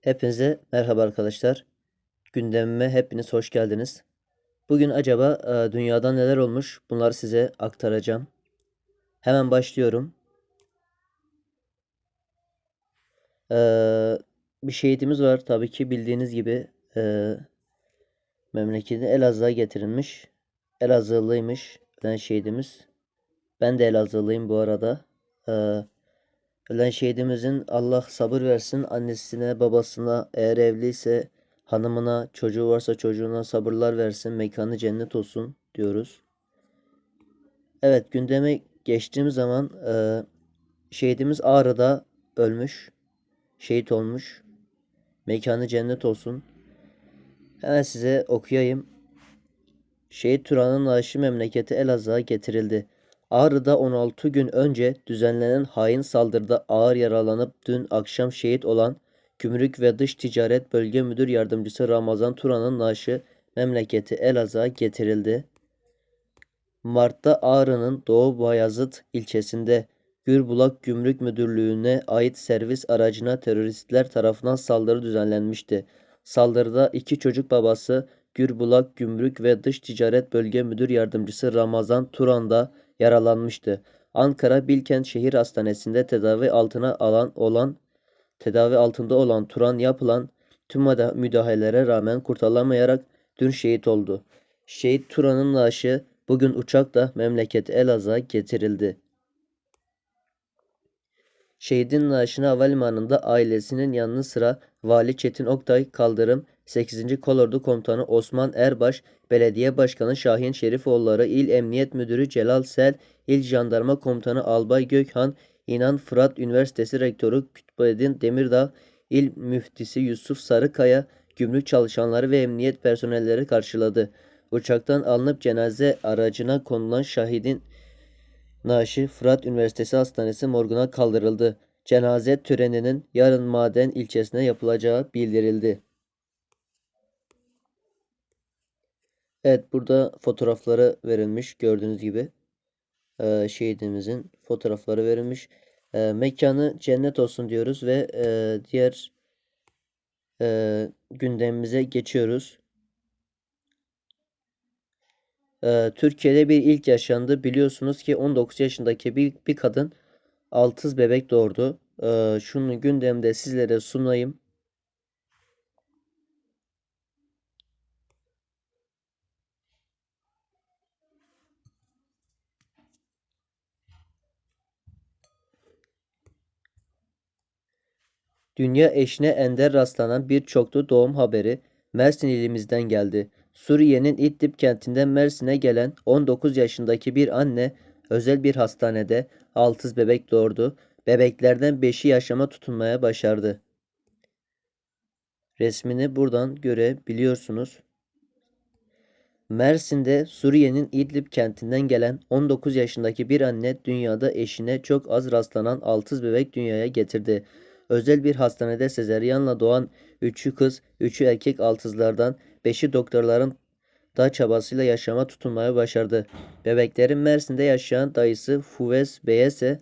Hepinize merhaba arkadaşlar. Gündemime hepiniz hoş geldiniz. Bugün acaba e, dünyada neler olmuş bunları size aktaracağım. Hemen başlıyorum. Ee, bir şehidimiz var tabii ki bildiğiniz gibi e, memleketi Elazığ'a getirilmiş. Elazığlıymış ölen şehidimiz. Ben de Elazığlıyım bu arada. Ee, ölen şehidimizin Allah sabır versin annesine babasına eğer evliyse hanımına çocuğu varsa çocuğuna sabırlar versin mekanı cennet olsun diyoruz. Evet gündeme geçtiğimiz zaman e, şehidimiz Ağrı'da ölmüş. Şehit olmuş. Mekanı cennet olsun. Hemen size okuyayım. Şehit Turan'ın naaşı memleketi Elazığ'a getirildi. Ağrı'da 16 gün önce düzenlenen hain saldırıda ağır yaralanıp dün akşam şehit olan Gümrük ve Dış Ticaret Bölge Müdür Yardımcısı Ramazan Turan'ın naaşı memleketi Elazığ'a getirildi. Mart'ta Ağrı'nın Doğu Bayazıt ilçesinde Gürbulak Gümrük Müdürlüğü'ne ait servis aracına teröristler tarafından saldırı düzenlenmişti. Saldırıda iki çocuk babası Gürbulak Gümrük ve Dış Ticaret Bölge Müdür Yardımcısı Ramazan Turan da yaralanmıştı. Ankara Bilkent Şehir Hastanesi'nde tedavi altına alan olan tedavi altında olan Turan yapılan tüm müdahalelere rağmen kurtarılamayarak dün şehit oldu. Şehit Turan'ın naaşı bugün uçakla memleket Elazığ'a getirildi. Şehidin naaşını havalimanında ailesinin yanı sıra Vali Çetin Oktay Kaldırım, 8. Kolordu Komutanı Osman Erbaş, Belediye Başkanı Şahin Şerifoğulları, İl Emniyet Müdürü Celal Sel, İl Jandarma Komutanı Albay Gökhan, İnan Fırat Üniversitesi Rektörü Kütbedin Demirdağ, İl Müftisi Yusuf Sarıkaya, gümrük çalışanları ve emniyet personelleri karşıladı. Uçaktan alınıp cenaze aracına konulan şahidin naaşı Fırat Üniversitesi Hastanesi morguna kaldırıldı. Cenaze töreninin yarın Maden ilçesine yapılacağı bildirildi. Evet burada fotoğrafları verilmiş gördüğünüz gibi. Ee, şehidimizin fotoğrafları verilmiş. Ee, mekanı cennet olsun diyoruz ve e, diğer e, gündemimize geçiyoruz. Ee, Türkiye'de bir ilk yaşandı. Biliyorsunuz ki 19 yaşındaki bir, bir kadın altız bebek doğurdu. Ee, şunu gündemde sizlere sunayım. Dünya eşine ender rastlanan bir doğum haberi Mersin ilimizden geldi. Suriye'nin İdlib kentinden Mersin'e gelen 19 yaşındaki bir anne özel bir hastanede altız bebek doğurdu. Bebeklerden 5'i yaşama tutunmaya başardı. Resmini buradan görebiliyorsunuz. Mersin'de Suriye'nin İdlib kentinden gelen 19 yaşındaki bir anne dünyada eşine çok az rastlanan altız bebek dünyaya getirdi. Özel bir hastanede sezeryanla doğan 3'ü kız, 3'ü erkek altızlardan 5'i doktorların da çabasıyla yaşama tutunmayı başardı. Bebeklerin Mersin'de yaşayan dayısı Fuves Bey ise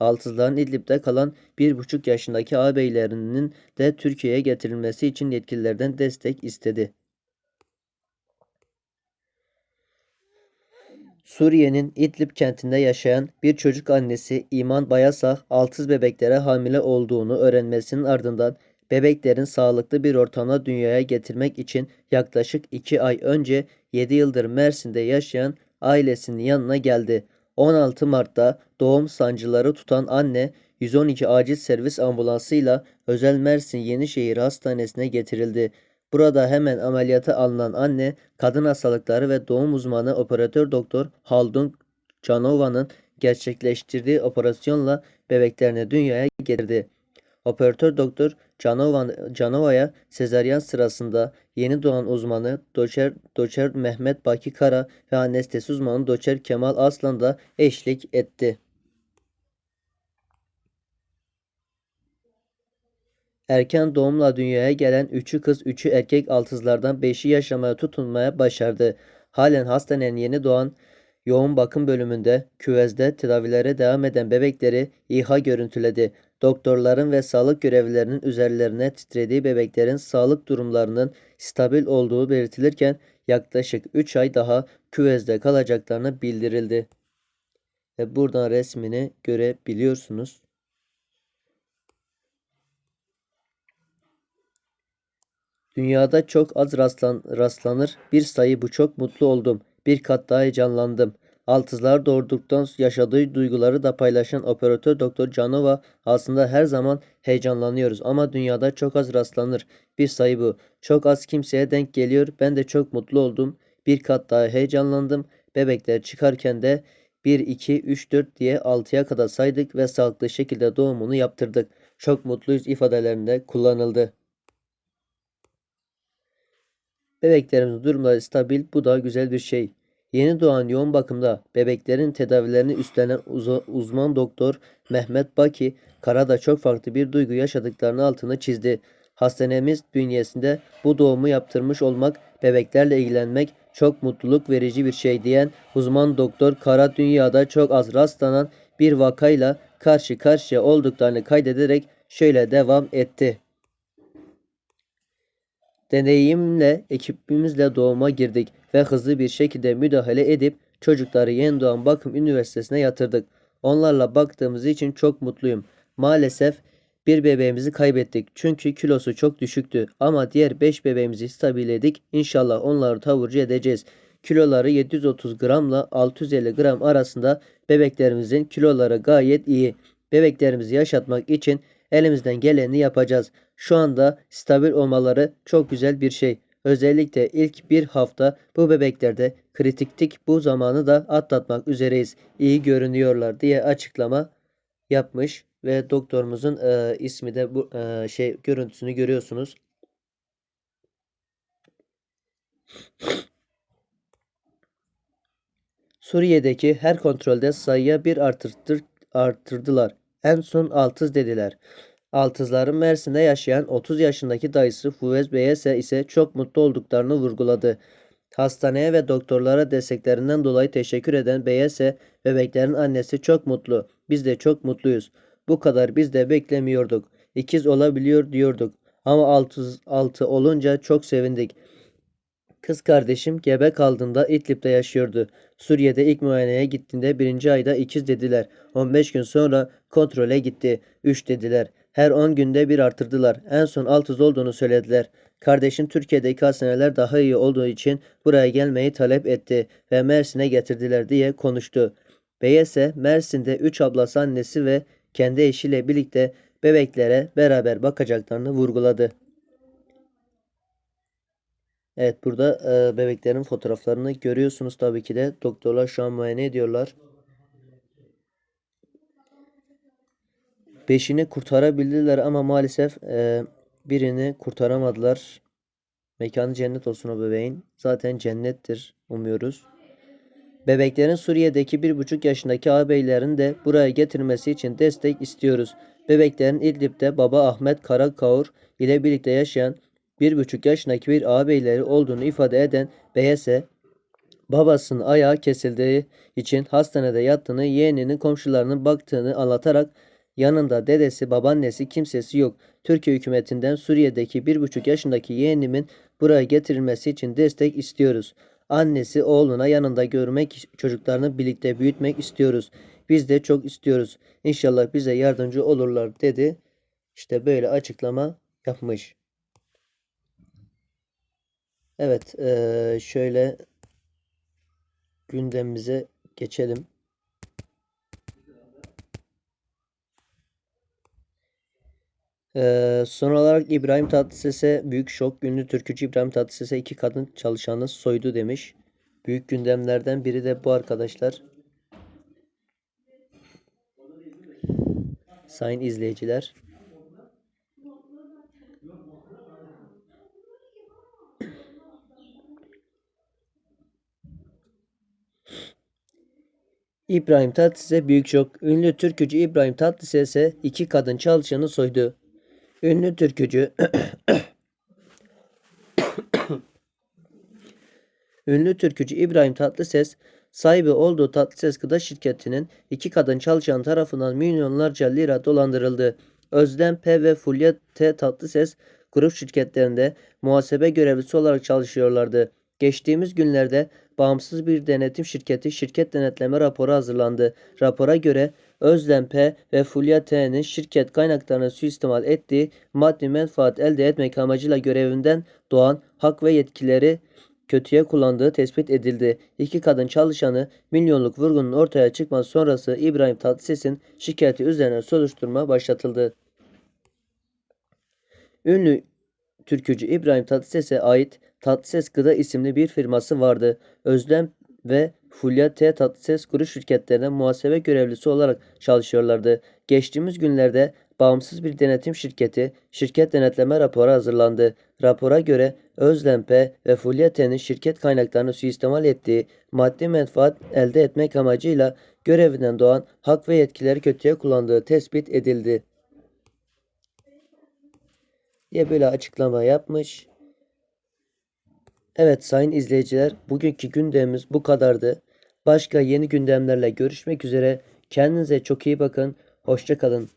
altızların İdlib'de kalan 1,5 yaşındaki ağabeylerinin de Türkiye'ye getirilmesi için yetkililerden destek istedi. Suriye'nin İdlib kentinde yaşayan bir çocuk annesi İman Bayasah altız bebeklere hamile olduğunu öğrenmesinin ardından bebeklerin sağlıklı bir ortamda dünyaya getirmek için yaklaşık 2 ay önce 7 yıldır Mersin'de yaşayan ailesinin yanına geldi. 16 Mart'ta doğum sancıları tutan anne 112 acil servis ambulansıyla özel Mersin Yenişehir Hastanesi'ne getirildi. Burada hemen ameliyata alınan anne, kadın hastalıkları ve doğum uzmanı operatör doktor Haldun Canova'nın gerçekleştirdiği operasyonla bebeklerini dünyaya getirdi. Operatör doktor Canova, Canova'ya sezaryen sırasında yeni doğan uzmanı doçer, doçer Mehmet Baki Kara ve anestezi uzmanı doçer Kemal Aslan da eşlik etti. Erken doğumla dünyaya gelen 3'ü kız 3'ü erkek altızlardan 5'i yaşamaya tutunmaya başardı. Halen hastanenin yeni doğan yoğun bakım bölümünde küvezde tedavilere devam eden bebekleri İHA görüntüledi. Doktorların ve sağlık görevlilerinin üzerlerine titrediği bebeklerin sağlık durumlarının stabil olduğu belirtilirken yaklaşık 3 ay daha küvezde kalacaklarını bildirildi. Ve buradan resmini görebiliyorsunuz. Dünyada çok az rastlan, rastlanır bir sayı bu çok mutlu oldum. Bir kat daha heyecanlandım. Altızlar doğurduktan yaşadığı duyguları da paylaşan operatör Doktor Canova aslında her zaman heyecanlanıyoruz ama dünyada çok az rastlanır bir sayı bu. Çok az kimseye denk geliyor. Ben de çok mutlu oldum. Bir kat daha heyecanlandım. Bebekler çıkarken de 1, 2, 3, 4 diye 6'ya kadar saydık ve sağlıklı şekilde doğumunu yaptırdık. Çok mutluyuz ifadelerinde kullanıldı. Bebeklerimizin durumları stabil. Bu da güzel bir şey. Yeni doğan yoğun bakımda bebeklerin tedavilerini üstlenen uzman doktor Mehmet Baki Karada çok farklı bir duygu yaşadıklarını altını çizdi. Hastanemiz bünyesinde bu doğumu yaptırmış olmak, bebeklerle ilgilenmek çok mutluluk verici bir şey diyen uzman doktor Kara dünyada çok az rastlanan bir vakayla karşı karşıya olduklarını kaydederek şöyle devam etti. Deneyimle ekibimizle doğuma girdik ve hızlı bir şekilde müdahale edip çocukları Yeni Doğan Bakım Üniversitesi'ne yatırdık. Onlarla baktığımız için çok mutluyum. Maalesef bir bebeğimizi kaybettik çünkü kilosu çok düşüktü ama diğer 5 bebeğimizi stabilledik. İnşallah onları taburcu edeceğiz. Kiloları 730 gramla 650 gram arasında bebeklerimizin kiloları gayet iyi. Bebeklerimizi yaşatmak için elimizden geleni yapacağız. Şu anda stabil olmaları çok güzel bir şey. Özellikle ilk bir hafta bu bebeklerde kritiktik bu zamanı da atlatmak üzereyiz. İyi görünüyorlar diye açıklama yapmış ve doktorumuzun e, ismi de bu e, şey görüntüsünü görüyorsunuz. Suriye'deki her kontrolde sayıya bir artırtır, artırdılar. En son altız dediler. Altızların Mersin'de yaşayan 30 yaşındaki dayısı Fuvez Beyese ise çok mutlu olduklarını vurguladı. Hastaneye ve doktorlara desteklerinden dolayı teşekkür eden Beyese, bebeklerin annesi çok mutlu. Biz de çok mutluyuz. Bu kadar biz de beklemiyorduk. İkiz olabiliyor diyorduk. Ama altı, altı olunca çok sevindik. Kız kardeşim gebe kaldığında İdlib'de yaşıyordu. Suriye'de ilk muayeneye gittiğinde birinci ayda ikiz dediler. 15 gün sonra kontrole gitti. 3 dediler. Her 10 günde bir artırdılar. En son altız olduğunu söylediler. Kardeşim Türkiye'deki hastaneler daha iyi olduğu için buraya gelmeyi talep etti ve Mersin'e getirdiler diye konuştu. Bey ise Mersin'de 3 ablası annesi ve kendi eşiyle birlikte bebeklere beraber bakacaklarını vurguladı. Evet burada e, bebeklerin fotoğraflarını görüyorsunuz tabii ki de. Doktorlar şu an muayene ediyorlar. Beşini kurtarabildiler ama maalesef e, birini kurtaramadılar. Mekanı cennet olsun o bebeğin. Zaten cennettir umuyoruz. Bebeklerin Suriye'deki bir buçuk yaşındaki ağabeylerin de buraya getirmesi için destek istiyoruz. Bebeklerin İdlib'de baba Ahmet Karakaur ile birlikte yaşayan bir buçuk yaşındaki bir ağabeyleri olduğunu ifade eden BS, babasının ayağı kesildiği için hastanede yattığını, yeğeninin komşularının baktığını anlatarak yanında dedesi, babaannesi kimsesi yok. Türkiye hükümetinden Suriye'deki bir buçuk yaşındaki yeğenimin buraya getirilmesi için destek istiyoruz. Annesi oğluna yanında görmek, çocuklarını birlikte büyütmek istiyoruz. Biz de çok istiyoruz. İnşallah bize yardımcı olurlar dedi. İşte böyle açıklama yapmış. Evet, ee, şöyle gündemimize geçelim. Ee, son olarak İbrahim Tatlıses'e büyük şok. Ünlü türkücü İbrahim Tatlıses'e iki kadın çalışanı soydu demiş. Büyük gündemlerden biri de bu arkadaşlar. Sayın izleyiciler. İbrahim Tatlıses'e büyük şok. Ünlü türkücü İbrahim Tatlıses'e iki kadın çalışanı soydu. Ünlü türkücü Ünlü türkücü İbrahim Tatlıses sahibi olduğu Tatlıses Gıda Şirketi'nin iki kadın çalışan tarafından milyonlarca lira dolandırıldı. Özlem P ve Fulya T Tatlıses grup şirketlerinde muhasebe görevlisi olarak çalışıyorlardı. Geçtiğimiz günlerde bağımsız bir denetim şirketi şirket denetleme raporu hazırlandı. Rapora göre Özlem P ve Fulya T'nin şirket kaynaklarını suistimal ettiği maddi menfaat elde etmek amacıyla görevinden doğan hak ve yetkileri kötüye kullandığı tespit edildi. İki kadın çalışanı milyonluk vurgunun ortaya çıkması sonrası İbrahim Tatlıses'in şikayeti üzerine soruşturma başlatıldı. Ünlü türkücü İbrahim Tatlıses'e ait Tatlıses Gıda isimli bir firması vardı. Özlem ve Fulya T. Tatlıses kuru şirketlerinde muhasebe görevlisi olarak çalışıyorlardı. Geçtiğimiz günlerde bağımsız bir denetim şirketi şirket denetleme raporu hazırlandı. Rapora göre Özlem P. ve Fulya T'nin şirket kaynaklarını suistimal ettiği maddi menfaat elde etmek amacıyla görevinden doğan hak ve yetkileri kötüye kullandığı tespit edildi diye böyle açıklama yapmış. Evet sayın izleyiciler bugünkü gündemimiz bu kadardı. Başka yeni gündemlerle görüşmek üzere. Kendinize çok iyi bakın. Hoşçakalın.